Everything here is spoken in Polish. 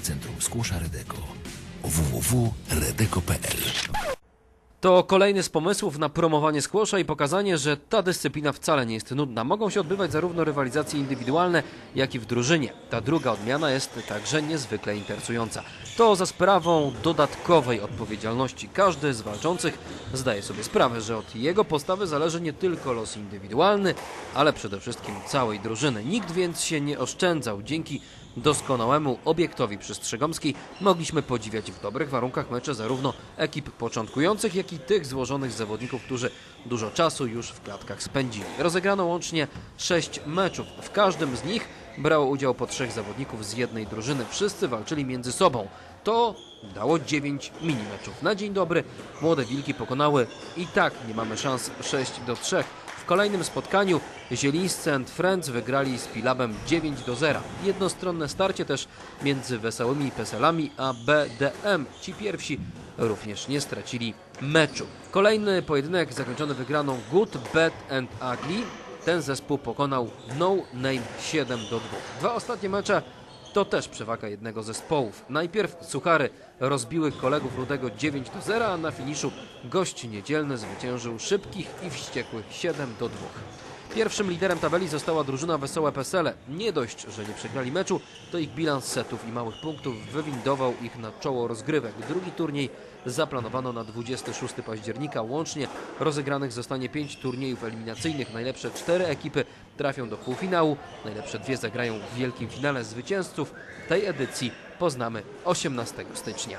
Centrum Skłosza Redeko www.redeko.pl To kolejny z pomysłów na promowanie skłosza i pokazanie, że ta dyscyplina wcale nie jest nudna. Mogą się odbywać zarówno rywalizacje indywidualne, jak i w drużynie. Ta druga odmiana jest także niezwykle interesująca. To za sprawą dodatkowej odpowiedzialności. Każdy z walczących zdaje sobie sprawę, że od jego postawy zależy nie tylko los indywidualny, ale przede wszystkim całej drużyny. Nikt więc się nie oszczędzał. Dzięki doskonałemu obiektowi przestrzegomskiej mogliśmy podziwiać w dobrych warunkach mecze zarówno ekip początkujących, jak i tych złożonych zawodników, którzy dużo czasu już w klatkach spędzili. Rozegrano łącznie sześć meczów. W każdym z nich brało udział po trzech zawodników z jednej drużyny. Wszyscy walczyli między sobą. To dało 9 mini meczów. Na dzień dobry młode wilki pokonały i tak nie mamy szans 6 do 3. W kolejnym spotkaniu Zielińscy and Friends wygrali z Pilabem 9 do 0. Jednostronne starcie też między Wesołymi Peselami a BDM. Ci pierwsi również nie stracili meczu. Kolejny pojedynek zakończony wygraną Good, Bad and Ugly. Ten zespół pokonał No Name 7 do 2. Dwa ostatnie mecze to też przewaga jednego zespołów. Najpierw Suchary rozbiły kolegów Rudego 9 do 0, a na finiszu gość niedzielny zwyciężył szybkich i wściekłych 7 do 2. Pierwszym liderem tabeli została drużyna Wesołe Pesele. Nie dość, że nie przegrali meczu, to ich bilans setów i małych punktów wywindował ich na czoło rozgrywek. Drugi turniej zaplanowano na 26 października. Łącznie rozegranych zostanie 5 turniejów eliminacyjnych. Najlepsze 4 ekipy trafią do półfinału. Najlepsze dwie zagrają w wielkim finale zwycięzców. Tej edycji poznamy 18 stycznia.